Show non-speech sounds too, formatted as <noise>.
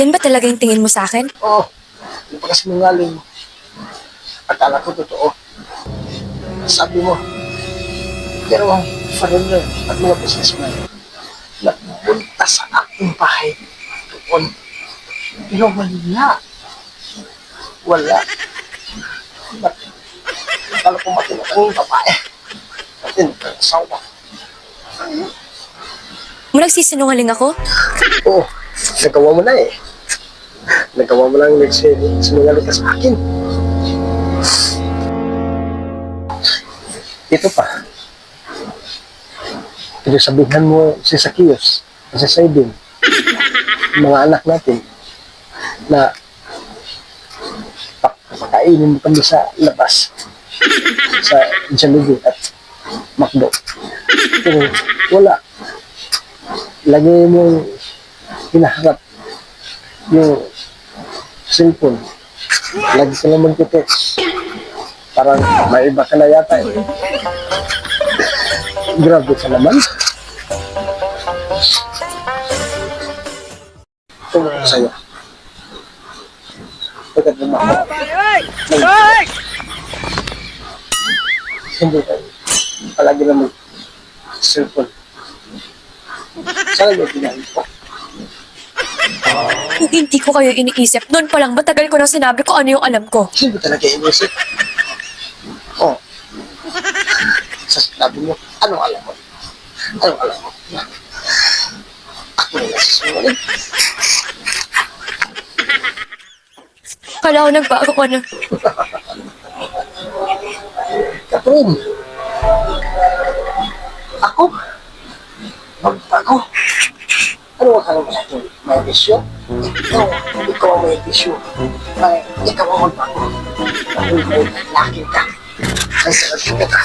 Yan ba talaga yung tingin mo sa akin? Oo, oh, napakasinungaling mo. Akala ko totoo. Sabi mo, pero ang foreigner at mga businessman nagpunta sa aking bahay doon. Pero wala. Wala. Akala ko matino kang babae. Matino kang asawa. Mo nagsisinungaling ako? Oo, nagawa mo na eh. Nagawa mo lang nagsinungaling ka sa akin. Ito pa. Pinasabihan mo si Zacchaeus, si Sidon, mga anak natin, na pak- pakainin mo kami sa labas, sa Jollibee at McDo. Pero wala. Lagay mo hinaharap yung cellphone. Lagi lang magte-text. Parang may iba ka na yata eh. <laughs> Grabe ka naman. Tungkol ko sa'yo. Pagkat mo ako. Hindi tayo. Palagi na mag cellphone. Sana yung ginamit ko. Kung hindi ko kayo iniisip, noon pa lang matagal ko nang sinabi ko ano yung alam ko. Hindi ko talaga inisip. Oh. Sa sinabi mo, anong alam mo? Anong alam mo? Ako na nasisungaling. Kala ko nagbago ka na. Catherine! Ako? Magbago? Ano ang mo sa akin? May bisyo? Ikaw ang may bisyo. May, ikaw ang magbago. Ang laking ka. Ay, sarap ka.